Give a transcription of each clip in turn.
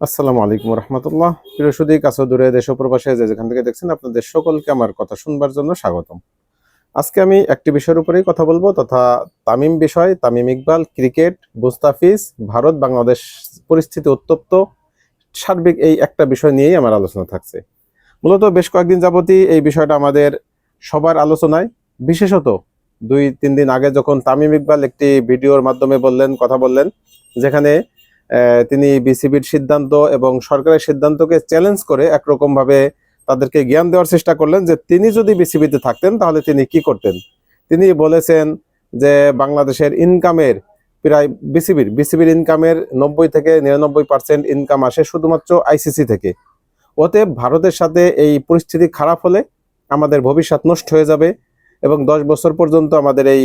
আসসালামু আলাইকুম রহমতুল্লাহ। প্রিয় সুদী কাছে দূরে দেশ প্রবাসে যে যেখান থেকে দেখছেন আপনাদের সকলকে আমার কথা শুনবার জন্য স্বাগতম। আজকে আমি একটি বিষয়ের উপরেই কথা বলব তথা তামিম বিষয়, তামিম ইকবাল, ক্রিকেট, মুস্তাফিজ, ভারত, বাংলাদেশ পরিস্থিতি উত্তপ্ত, সার্বিক এই একটা বিষয় নিয়েই আমার আলোচনা থাকছে। মূলত বেশ কয়েকদিন যাবতই এই বিষয়টা আমাদের সবার আলোচনায়। বিশেষত দুই, তিন দিন আগে যখন তামিম ইকবাল একটি ভিডিওর মাধ্যমে বললেন, কথা বললেন, যেখানে তিনি বিসিবির সিদ্ধান্ত এবং সরকারের সিদ্ধান্তকে চ্যালেঞ্জ করে একরকম ভাবে তাদেরকে জ্ঞান দেওয়ার চেষ্টা করলেন যে তিনি যদি বিসিবিতে থাকতেন, তাহলে তিনি কি করতেন? তিনি বলেছেন যে বাংলাদেশের ইনকামের প্রায় বিসিবির বিসিবির ইনকামের নব্বই থেকে নিরানব্বই পার্সেন্ট ইনকাম আসে শুধুমাত্র আইসিসি থেকে। অতএব ভারতের সাথে এই পরিস্থিতি খারাপ হলে আমাদের ভবিষ্যৎ নষ্ট হয়ে যাবে এবং দশ বছর পর্যন্ত আমাদের এই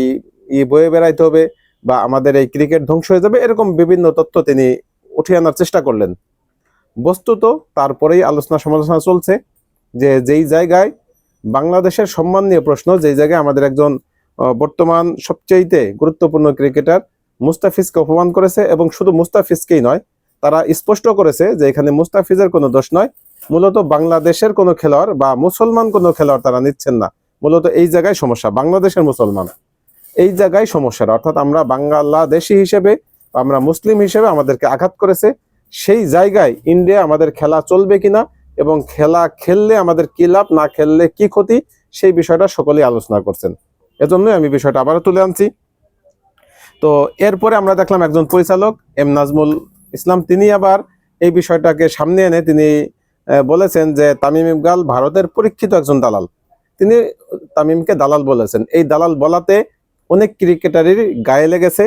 বয়ে বেড়াইতে হবে। বা আমাদের এই ক্রিকেট ধ্বংস হয়ে যাবে, এরকম বিভিন্ন তথ্য তিনি উঠিয়ে আনার চেষ্টা করলেন। বস্তুত তারপরেই আলোচনা সমালোচনা চলছে যে যেই জায়গায় বাংলাদেশের সম্মান নিয়ে প্রশ্ন, যেই জায়গায় আমাদের একজন বর্তমান সবচেয়েতে গুরুত্বপূর্ণ ক্রিকেটার মুস্তাফিজকে অপমান করেছে এবং শুধু মুস্তাফিজকেই নয়, তারা স্পষ্ট করেছে যে এখানে মুস্তাফিজের কোনো দোষ নয়। মূলত বাংলাদেশের কোনো খেলোয়াড় বা মুসলমান কোনো খেলোয়াড় তারা নিচ্ছেন না। মূলত এই জায়গায় সমস্যা, বাংলাদেশের মুসলমান। এই জায়গায় সমস্যাটা অর্থাৎ আমরা বাংলাদেশি হিসেবে, আমরা মুসলিম হিসেবে আমাদেরকে আঘাত করেছে। সেই জায়গায় ইন্ডিয়া আমাদের খেলা চলবে কিনা এবং খেলা খেললে আমাদের কি লাভ, না খেললে কি ক্ষতি, সেই বিষয়টা সকলেই আলোচনা করছেন। এজন্যই আমি বিষয়টা আবারও তুলে আনছি। তো এরপরে আমরা দেখলাম একজন পরিচালক, এম নাজমুল ইসলাম। তিনি আবার এই বিষয়টাকে সামনে এনে তিনি বলেছেন যে তামিম ইকবাল ভারতের পরীক্ষিত একজন দালাল। তিনি তামিমকে দালাল বলেছেন। এই দালাল বলাতে অনেক ক্রিকেটারেরই গায়ে লেগেছে।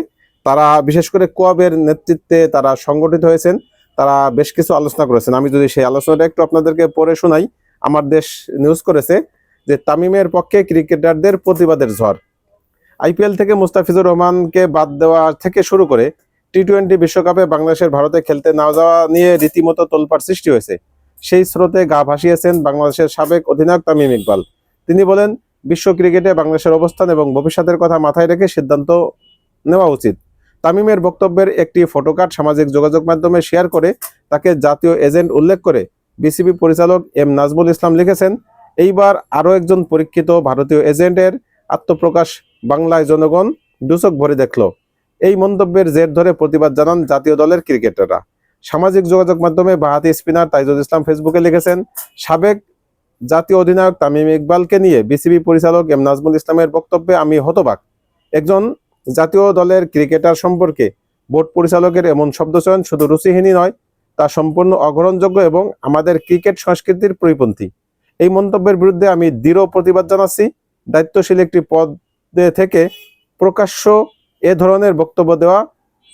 তারা বিশেষ করে কোয়াবের নেতৃত্বে তারা সংগঠিত হয়েছেন। তারা বেশ কিছু আলোচনা করেছেন। আমি যদি সেই আলোচনাটা একটু আপনাদেরকে পড়ে শোনাই, আমার দেশ নিউজ করেছে যে তামিমের পক্ষে ক্রিকেটারদের প্রতিবাদের ঝড়। আইপিএল থেকে মুস্তাফিজুর রহমানকে বাদ দেওয়া থেকে শুরু করে টি টোয়েন্টি বিশ্বকাপে বাংলাদেশের ভারতে খেলতে না যাওয়া নিয়ে রীতিমতো তোলপাড় সৃষ্টি হয়েছে। সেই স্রোতে গা ভাসিয়েছেন বাংলাদেশের সাবেক অধিনায়ক তামিম ইকবাল। তিনি বলেন বিশ্ব ক্রিকেটে বাংলাদেশের অবস্থান এবং ভবিষ্যতের কথা মাথায় রেখে সিদ্ধান্ত নেওয়া উচিত। তামিমের বক্তব্যের একটি ফটোকার্ড সামাজিক যোগাযোগ মাধ্যমে শেয়ার করে তাকে জাতীয় এজেন্ট উল্লেখ করে বিসিবি পরিচালক এম নাজমুল ইসলাম লিখেছেন, এইবার আরও একজন পরীক্ষিত ভারতীয় এজেন্টের আত্মপ্রকাশ বাংলায় জনগণ দুচক ভরে দেখল। এই মন্তব্যের জের ধরে প্রতিবাদ জানান জাতীয় দলের ক্রিকেটাররা। সামাজিক যোগাযোগ মাধ্যমে বাহাতি স্পিনার তাইজুল ইসলাম ফেসবুকে লিখেছেন, সাবেক জাতীয় অধিনায়ক তামিম ইকবালকে নিয়ে বিসিবি পরিচালক এম নাজমুল ইসলামের বক্তব্যে আমি হতবাক। একজন জাতীয় দলের ক্রিকেটার সম্পর্কে বোর্ড পরিচালকের এমন শব্দচয়ন শুধু রুচিহীনই নয়, তা সম্পূর্ণ অগ্রহণযোগ্য এবং আমাদের ক্রিকেট সংস্কৃতির পরিপন্থী। এই মন্তব্যের বিরুদ্ধে আমি দৃঢ় প্রতিবাদ জানাচ্ছি। দায়িত্বশীল একটি পদে থেকে প্রকাশ্য এ ধরনের বক্তব্য দেওয়া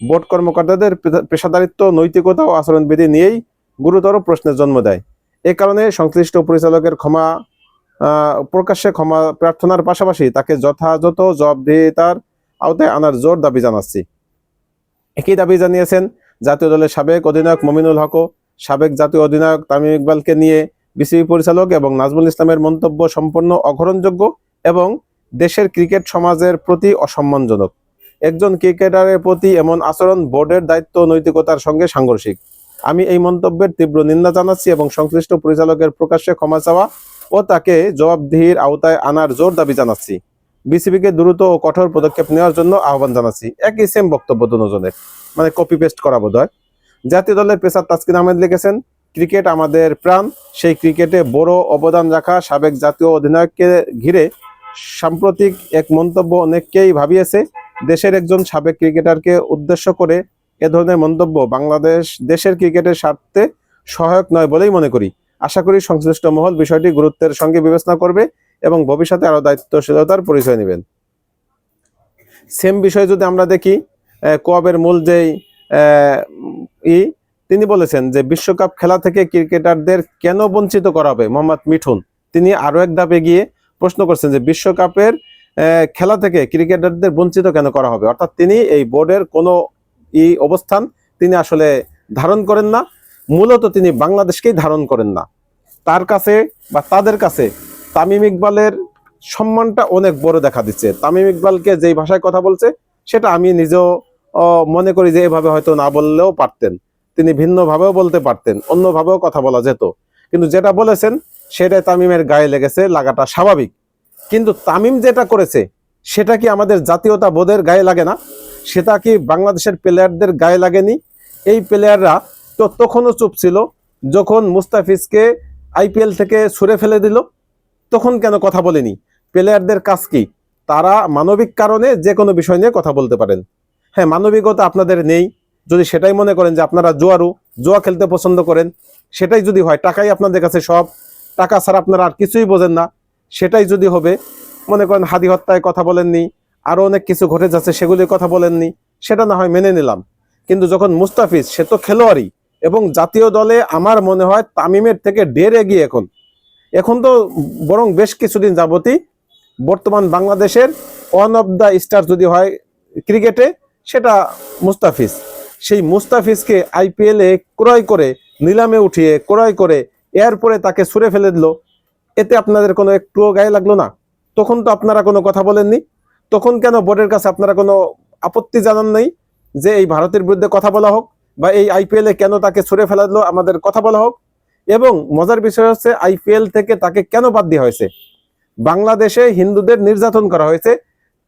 বোর্ড কর্মকর্তাদের পেশাদারিত্ব, নৈতিকতা ও আচরণবিধি নিয়েই গুরুতর প্রশ্নের জন্ম দেয়। এ কারণে সংশ্লিষ্ট পরিচালকের ক্ষমা প্রকাশ্যে ক্ষমা প্রার্থনার পাশাপাশি তাকে যথাযথ জবাবদিহিতার আওতায় আনার জোর দাবি জানাচ্ছি। একই দাবি জানিয়েছেন জাতীয় দলের সাবেক অধিনায়ক মমিনুল হকও সাবেক জাতীয় অধিনায়ক তামিম ইকবালকে নিয়ে বিসিবি পরিচালক এবং নাজমুল ইসলামের মন্তব্য সম্পূর্ণ অগ্রহণযোগ্য এবং দেশের ক্রিকেট সমাজের প্রতি অসম্মানজনক। একজন ক্রিকেটারের প্রতি এমন আচরণ বোর্ডের দায়িত্ব নৈতিকতার সঙ্গে সাংঘর্ষিক। আমি এই মন্তব্যের তীব্র নিন্দা জানাচ্ছি এবং সংশ্লিষ্ট পরিচালকের প্রকাশ্যে ক্ষমা চাওয়া ও তাকে জবাবদিহির আওতায় আনার জোর দাবি জানাচ্ছি। বিসিবিকে দ্রুত ও কঠোর পদক্ষেপ নেওয়ার জন্য আহ্বান জানাচ্ছি। একই সেম বক্তব্য দুজনের। মানে কপি পেস্ট করা বোধ হয় জাতীয় দলের পেসার তাসকিন আহমেদ লিখেছেন, ক্রিকেট আমাদের প্রাণ। সেই ক্রিকেটে বড় অবদান রাখা সাবেক জাতীয় অধিনায়ককে ঘিরে সাম্প্রতিক এক মন্তব্য অনেককেই ভাবিয়েছে। দেশের একজন সাবেক ক্রিকেটারকে উদ্দেশ্য করে এ ধরনের মন্তব্য বাংলাদেশ দেশের ক্রিকেটের স্বার্থে সহায়ক নয় বলেই মনে করি। আশা করি সংশ্লিষ্ট মহল বিষয়টি গুরুত্বের সঙ্গে বিবেচনা করবে এবং ভবিষ্যতে আরও দায়িত্বশীলতার পরিচয় নেবেন। সেম বিষয় যদি আমরা দেখি কোয়াবের মূল যেই ই, তিনি বলেছেন যে বিশ্বকাপ খেলা থেকে ক্রিকেটারদের কেন বঞ্চিত করা হবে? মোহাম্মদ মিঠুন, তিনি আরও এক ধাপে গিয়ে প্রশ্ন করছেন যে বিশ্বকাপের খেলা থেকে ক্রিকেটারদের বঞ্চিত কেন করা হবে? অর্থাৎ তিনি এই বোর্ডের কোনো ই অবস্থান তিনি আসলে ধারণ করেন না। মূলত তিনি বাংলাদেশকেই ধারণ করেন না। তার কাছে বা তাদের কাছে তামিম ইকবালের সম্মানটা অনেক বড় দেখা দিচ্ছে। তামিম ইকবালকে যেই ভাষায় কথা বলছে, সেটা আমি নিজেও মনে করি যে এভাবে হয়তো না বললেও পারতেন। তিনি ভিন্নভাবেও বলতে পারতেন, অন্যভাবেও কথা বলা যেত। কিন্তু যেটা বলেছেন, সেটাই তামিমের গায়ে লেগেছে, লাগাটা স্বাভাবিক। কিন্তু তামিম যেটা করেছে, সেটা কি আমাদের জাতীয়তা বোধের গায়ে লাগে না? সেটা কি বাংলাদেশের প্লেয়ারদের গায়ে লাগেনি? এই প্লেয়াররা তো তখনও চুপ ছিল, যখন মুস্তাফিজকে আইপিএল থেকে ছুড়ে ফেলে দিল, তখন কেন কথা বলেনি? প্লেয়ারদের কাজ কি? তারা মানবিক কারণে যে কোনো বিষয় নিয়ে কথা বলতে পারেন। হ্যাঁ মানবিকতা আপনাদের নেই। যদি সেটাই মনে করেন যে আপনারা জোয়ারু, জোয়া খেলতে পছন্দ করেন, সেটাই যদি হয়, টাকাই আপনাদের কাছে সব। টাকা ছাড়া আপনারা আর কিছুই বোঝেন না। সেটাই যদি হবে, মনে করেন হাদি হত্যায় কথা বলেননি আরও অনেক কিছু ঘটে যাচ্ছে, সেগুলির কথা বলেননি, সেটা না হয় মেনে নিলাম। কিন্তু যখন মুস্তাফিজ, সে তো খেলোয়াড়ই, এবং জাতীয় দলে আমার মনে হয় তামিমের থেকে ডের এগিয়ে এখন। এখন তো বরং বেশ কিছুদিন যাবতই বর্তমান বাংলাদেশের ওয়ান অফ দ্য স্টার যদি হয় ক্রিকেটে, সেটা মুস্তাফিজ। সেই মুস্তাফিজকে আইপিএলে ক্রয় করে, নিলামে উঠিয়ে, ক্রয় করে, এরপরে তাকে ছুঁড়ে ফেলে দিল। এতে আপনাদের কোনো একটুও গায়ে লাগল না? তখন তো আপনারা কোনো কথা বলেননি? তখন কেন বোর্ডের কাছে আপনারা কোনো আপত্তি জানান নাই যে এই ভারতের বিরুদ্ধে কথা বলা হোক বা এই আইপিএলে কেন তাকে ছুঁড়ে ফেলা দিল আমাদের কথা বলা হোক? এবং মজার বিষয় হচ্ছে আইপিএল থেকে তাকে কেন বাদ দেওয়া হয়েছে? বাংলাদেশে হিন্দুদের নির্যাতন করা হয়েছে,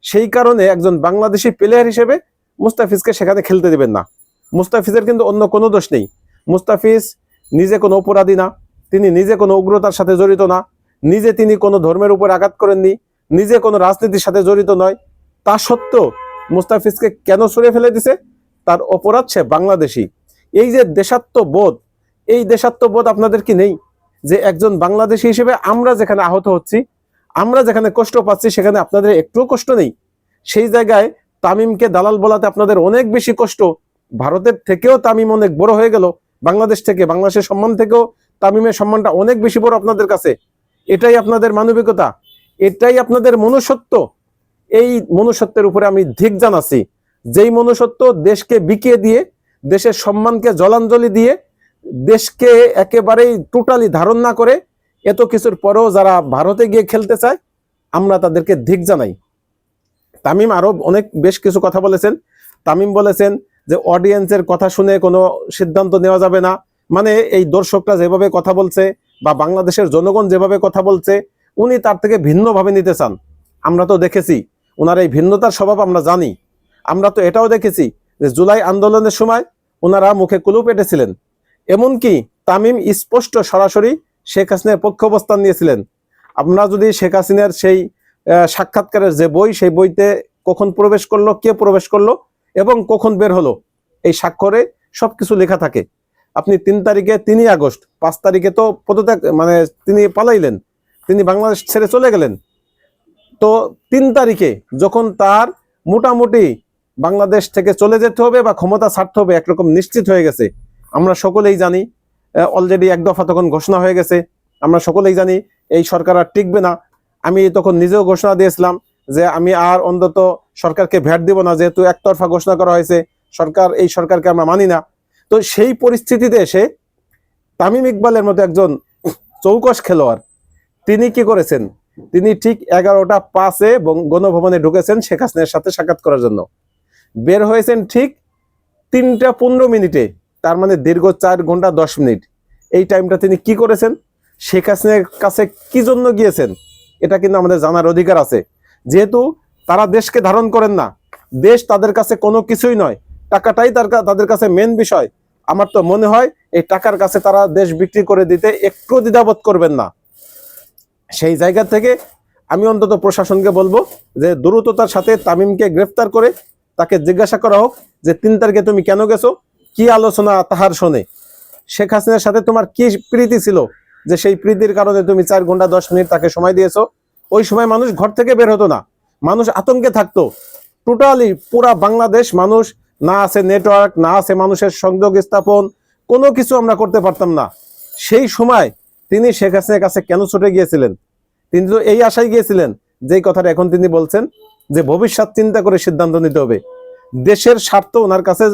সেই কারণে একজন বাংলাদেশি প্লেয়ার হিসেবে মুস্তাফিজকে সেখানে খেলতে দিবেন না। মুস্তাফিজের কিন্তু অন্য কোনো দোষ নেই। মুস্তাফিজ নিজে কোনো অপরাধী না, তিনি নিজে কোনো উগ্রতার সাথে জড়িত না, নিজে তিনি কোনো ধর্মের উপর আঘাত করেননি নিজে কোনো রাজনীতির সাথে জড়িত নয়। তা সত্ত্বেও মুস্তাফিজকে কেন সরে ফেলে দিছে? তার অপরাধ সে বাংলাদেশি। এই যে দেশাত্মবোধ, এই দেশাত্মবোধ আপনাদের কি নেই? যে একজন বাংলাদেশি হিসেবে আমরা যেখানে আহত হচ্ছি, আমরা যেখানে কষ্ট পাচ্ছি, সেখানে আপনাদের একটুও কষ্ট নেই। সেই জায়গায় তামিমকে দালাল বলাতে আপনাদের অনেক বেশি কষ্ট। ভারতের থেকেও তামিম অনেক বড় হয়ে গেল। বাংলাদেশ থেকে, বাংলাদেশের সম্মান থেকেও তামিমের সম্মানটা অনেক বেশি বড় আপনাদের কাছে। এটাই আপনাদের মানবিকতা। এটাই আপনাদের মনুষ্যত্ব। এই মনুষ্যত্বের উপরে আমি ধিক জানাচ্ছি। যেই মনুষ্যত্ব দেশকে বিকিয়ে দিয়ে, দেশের সম্মানকে জলাঞ্জলি দিয়ে, দেশকে একেবারেই টোটালি ধারণ না করে, এত কিছুর পরেও যারা ভারতে গিয়ে খেলতে চায়, আমরা তাদেরকে ধিক জানাই। তামিম আরও অনেক বেশ কিছু কথা বলেছেন। তামিম বলেছেন যে অডিয়েন্সের কথা শুনে কোনো সিদ্ধান্ত নেওয়া যাবে না। মানে এই দর্শকরা যেভাবে কথা বলছে বা বাংলাদেশের জনগণ যেভাবে কথা বলছে উনি তার থেকে ভিন্নভাবে নিতে চান। আমরা তো দেখেছি ওনার এই ভিন্নতার স্বভাব আমরা জানি। আমরা তো এটাও দেখেছি যে জুলাই আন্দোলনের সময় ওনারা মুখে কুলু পেটেছিলেন। এমনকি তামিম স্পষ্ট সরাসরি শেখ হাসিনার পক্ষ অবস্থান নিয়েছিলেন। আমরা যদি শেখ হাসিনার সেই সাক্ষাৎকারের যে বই, সেই বইতে কখন প্রবেশ করল, কে প্রবেশ করল এবং কখন বের হলো, এই স্বাক্ষরে সবকিছু লেখা থাকে। আপনি তিন তারিখে তিনই আগস্ট, পাঁচ তারিখে তো পদত্যাগ মানে তিনি পালাইলেন। তিনি বাংলাদেশ ছেড়ে চলে গেলেন। তো তিন তারিখে যখন তার মোটামুটি বাংলাদেশ থেকে চলে যেতে হবে বা ক্ষমতা ছাড়তে হবে, একরকম নিশ্চিত হয়ে গেছে। আমরা সকলেই জানি অলরেডি এক দফা তখন ঘোষণা হয়ে গেছে। আমরা সকলেই জানি এই সরকার আর টিকবে না। আমি তখন নিজেও ঘোষণা দিয়েছিলাম যে আমি আর অন্তত সরকারকে ভ্যাট দিব না, যেহেতু একতরফা ঘোষণা করা হয়েছে। সরকার, এই সরকারকে আমরা মানি না। তো সেই পরিস্থিতিতে এসে তামিম ইকবালের মতো একজন চৌকস খেলোয়াড় তিনি কি করেছেন? তিনি ঠিক এগারোটা পাঁচে গণভবনে ঢুকেছেন শেখ হাসিনার সাথে সাক্ষাৎ করার জন্য। বের হয়েছেন ঠিক তিনটা পনেরো মিনিটে, তার মানে দীর্ঘ চার ঘণ্টা দশ মিনিট। এই টাইমটা তিনি কি করেছেন? শেখ হাসিনার কাছে কি জন্য গিয়েছেন? এটা কিন্তু আমাদের জানার অধিকার আছে। যেহেতু তারা দেশকে ধারণ করেন না, দেশ তাদের কাছে কোনো কিছুই নয়। টাকাটাই তার তাদের কাছে মেন বিষয়। আমার তো মনে হয়, এই টাকার কাছে তারা দেশ বিক্রি করে দিতে একটু দ্বিধাবোধ করবেন না। সেই জায়গা থেকে আমি অন্তত প্রশাসনকে বলব যে দ্রুততার সাথে তামিমকে গ্রেফতার করে তাকে জিজ্ঞাসা করা হোক যে, তিন তারিখে তুমি কেন গেছো? কি আলোচনা তাহার শোনে? শেখ হাসিনার সাথে তোমার কি প্রীতি ছিল যে সেই প্রীতির কারণে তুমি চার ঘণ্টা দশ মিনিট তাকে সময় দিয়েছ? ওই সময় মানুষ ঘর থেকে বের হতো না। মানুষ আতঙ্কে থাকতো। টোটালি পুরা বাংলাদেশ মানুষ, না আছে নেটওয়ার্ক, না আছে মানুষের সংযোগ স্থাপন, কোনো কিছু আমরা করতে পারতাম না। সেই সময় তিনি শেখ হাসিনার কাছে কেন ছুটে গিয়েছিলেন? তিনি তো এই আশায় গিয়েছিলেন, যেই কথাটা এখন তিনি বলছেন, যে ভবিষ্যৎ চিন্তা করে সিদ্ধান্ত নিতে হবে। দেশের স্বার্থ ওনার কাছে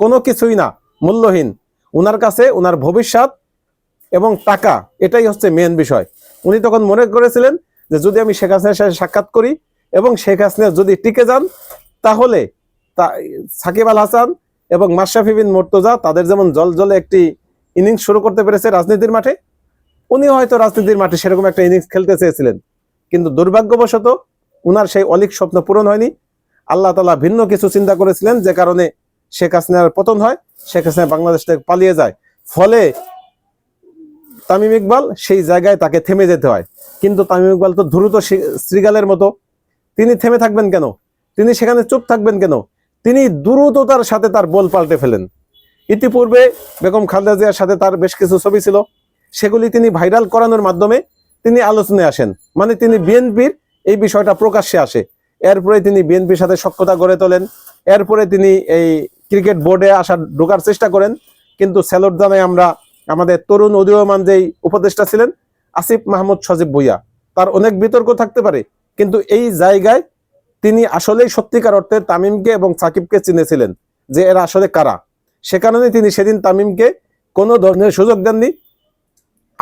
কোনো কিছুই না, মূল্যহীন। ওনার কাছে ওনার ভবিষ্যৎ এবং টাকা, এটাই হচ্ছে মেন বিষয়। উনি তখন মনে করেছিলেন যে যদি আমি শেখ হাসিনার সাথে সাক্ষাৎ করি এবং শেখ হাসিনা যদি টিকে যান, তাহলে তা, সাকিব আল হাসান এবং মাশরাফি বিন মোর্তজা তাদের যেমন জল জলে একটি ইনিংস শুরু করতে পেরেছে রাজনীতির মাঠে উনি হয়তো রাজনীতির মাঠে সেরকম একটা ইনিংস খেলতে চেয়েছিলেন। কিন্তু দুর্ভাগ্যবশত উনার সেই অলিক স্বপ্ন পূরণ হয়নি। আল্লাহ তালা ভিন্ন কিছু চিন্তা করেছিলেন, যে কারণে শেখ হাসিনার পতন হয়, শেখ হাসিনা বাংলাদেশ থেকে পালিয়ে যায়। ফলে তামিম ইকবাল সেই জায়গায় তাকে থেমে যেতে হয়। কিন্তু তামিম ইকবাল তো দ্রুত শ্রীগালের মতো। তিনি থেমে থাকবেন কেন? তিনি সেখানে চুপ থাকবেন কেন? তিনি দ্রুততার সাথে তার বল পাল্টে ফেলেন। ইতিপূর্বে বেগম খালেদা জিয়ার সাথে তার বেশ কিছু ছবি ছিল। সেগুলি তিনি ভাইরাল করানোর মাধ্যমে তিনি আলোচনায় আসেন। মানে তিনি বিএনপির এই বিষয়টা প্রকাশ্যে আসে। এরপরে তিনি বিএনপির সাথে সক্ষতা গড়ে তোলেন। এরপরে তিনি এই ক্রিকেট বোর্ডে আসার ঢোকার চেষ্টা করেন। কিন্তু জানাই আমরা আমাদের তরুণ উদীয়মান যেই উপদেষ্টা ছিলেন, আসিফ মাহমুদ সজীব ভুইয়া, তার অনেক বিতর্ক থাকতে পারে। কিন্তু এই জায়গায় তিনি আসলেই সত্যিকার অর্থে তামিমকে এবং সাকিবকে চিনেছিলেন যে এরা আসলে কারা। সে কারণে তিনি সেদিন তামিমকে কোনো ধরনের সুযোগ দেননি।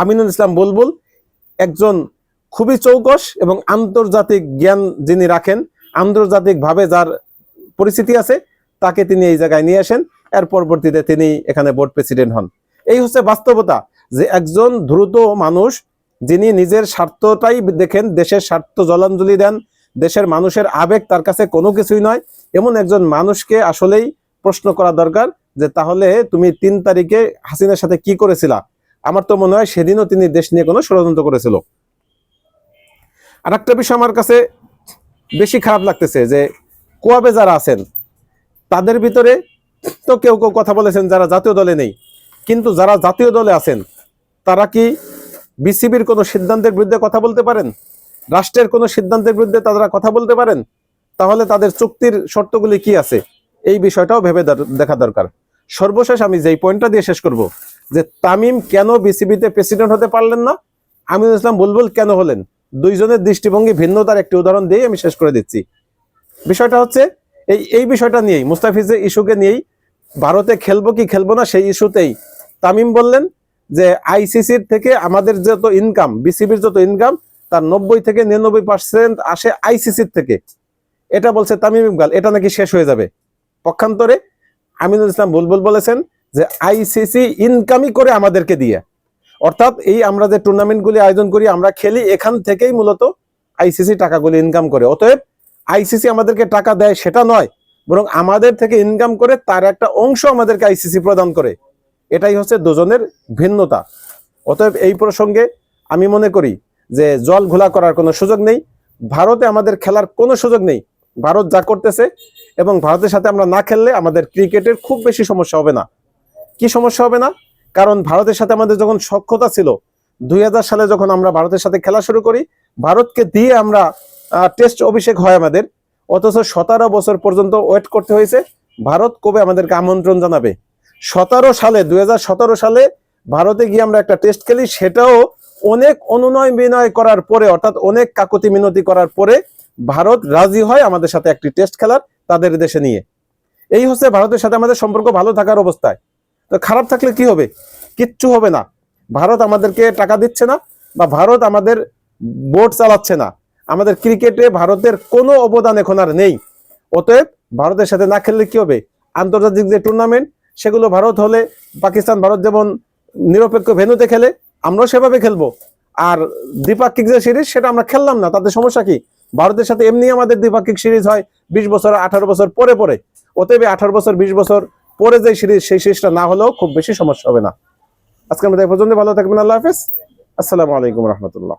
আমিনুল ইসলাম বুলবুল একজন খুবই চৌকস এবং আন্তর্জাতিক জ্ঞান যিনি রাখেন, আন্তর্জাতিকভাবে যার পরিস্থিতি আছে, তাকে তিনি এই জায়গায় নিয়ে আসেন। এর পরবর্তীতে তিনি এখানে বোর্ড প্রেসিডেন্ট হন। এই হচ্ছে বাস্তবতা যে একজন দ্রুত মানুষ যিনি নিজের স্বার্থটাই দেখেন, দেশের স্বার্থ জলাঞ্জলি দেন, দেশের মানুষের আবেগ তার কাছে কোনো কিছুই নয়। এমন একজন মানুষকে আসলেই প্রশ্ন করা দরকার যে তাহলে তুমি তিন তারিখে হাসিনার সাথে কি করেছিলা? আমার তো মনে হয় সেদিনও তিনি দেশ নিয়ে কোনো ষড়যন্ত্র করেছিল। আর একটা বিষয় আমার কাছে বেশি খারাপ লাগতেছে যে, কোয়াবে যারা আছেন, তাদের ভিতরে তো কেউ কেউ কথা বলেছেন যারা জাতীয় দলে নেই, কিন্তু যারা জাতীয় দলে আছেন, তারা কি বিসিবির কোনো সিদ্ধান্তের বিরুদ্ধে কথা বলতে পারেন? রাষ্ট্রের কোনো সিদ্ধান্তের বিরুদ্ধে তারা কথা বলতে পারেন? তাহলে তাদের চুক্তির শর্তগুলি কি আছে? এই বিষয়টাও ভেবে দেখা দরকার। সর্বশেষ আমি যেই পয়েন্টটা দিয়ে শেষ করব যে তামিম কেন বিসিবিতে প্রেসিডেন্ট হতে পারলেন না? আমিনুল ইসলাম বুলবুল কেন হলেন? দুইজনের দৃষ্টিভঙ্গি ভিন্নতার একটি উদাহরণ দিয়ে আমি শেষ করে দিচ্ছি। বিষয়টা হচ্ছে, এই এই বিষয়টা নিয়েই, মুস্তাফিজের ইস্যুকে নিয়েই ভারতে খেলব কি খেলব না সেই ইস্যুতেই তামিম বললেন যে আইসিসির থেকে আমাদের যত ইনকাম বিসিবির যত ইনকাম তার নব্বই থেকে নিরানব্বই পার্সেন্ট আসে আইসিসির থেকে। এটা বলছে তামিম ইকবাল। এটা নাকি শেষ হয়ে যাবে। পক্ষান্তরে আমিনুল ইসলাম বুলবুল বলেছেন যে আইসিসি ইনকামই করে আমাদেরকে দিয়ে। অর্থাৎ এই আমরা যে টুর্নামেন্টগুলি আয়োজন করি, আমরা খেলি, এখান থেকেই মূলত আইসিসি টাকাগুলি ইনকাম করে। অতএব আইসিসি আমাদেরকে টাকা দেয় সেটা নয়, বরং আমাদের থেকে ইনকাম করে তার একটা অংশ আমাদেরকে আইসিসি প্রদান করে। এটাই হচ্ছে দুজনের ভিন্নতা। অতএব এই প্রসঙ্গে আমি মনে করি যে জল ঘোলা করার কোনো সুযোগ নেই, ভারতে আমাদের খেলার কোনো সুযোগ নেই, ভারত যা করতেছে এবং ভারতের সাথে আমরা না খেললে আমাদের ক্রিকেটের খুব বেশি সমস্যা হবে না। কি সমস্যা হবে না? কারণ ভারতের সাথে আমাদের যখন সক্ষতা ছিল, দুই হাজার সালে যখন আমরা ভারতের সাথে খেলা শুরু করি, ভারতকে দিয়ে আমরা টেস্ট অভিষেক হয় আমাদের। অথচ সতেরো বছর পর্যন্ত ওয়েট করতে হয়েছে, ভারত কবে আমাদেরকে আমন্ত্রণ জানাবে? সতেরো সালে, দুই হাজার সতেরো সালে ভারতে গিয়ে আমরা একটা টেস্ট খেলি, সেটাও অনেক অনুনয় বিনয় করার পরে, অর্থাৎ অনেক কাকতি মিনতি করার পরে, ভারত রাজি হয় আমাদের সাথে একটি টেস্ট খেলার, তাদের দেশে নিয়ে। এই হচ্ছে ভারতের সাথে আমাদের সম্পর্ক ভালো থাকার অবস্থায়। তো খারাপ থাকলে কি হবে? কিচ্ছু হবে না। ভারত আমাদেরকে টাকা দিচ্ছে না বা ভারত আমাদের বোর্ড চালাচ্ছে না। আমাদের ক্রিকেটে ভারতের কোনো অবদান এখন আর নেই। অতএব ভারতের সাথে না খেললে কি হবে? আন্তর্জাতিক যে টুর্নামেন্ট সেগুলো ভারত হলে পাকিস্তান, ভারত যেমন নিরপেক্ষ ভেন্যুতে খেলে, আমরাও সেভাবে খেলব। আর দ্বিপাক্ষিক যে সিরিজ সেটা আমরা খেললাম না। তাতে সমস্যা কি? ভারতের সাথে এমনি আমাদের দ্বিপাক্ষিক সিরিজ হয় বিশ বছর, আঠারো বছর পরে পরে। অতএব আঠারো বছর, বিশ বছর পরে যে সিরিজ, সেই সিরিজটা না হলেও খুব বেশি সমস্যা হবে না। আজকে আমাদের পর্যন্ত, ভালো থাকবেন, আল্লাহ হাফিজ। আসসালামু আলাইকুম রহমতুল্লাহ।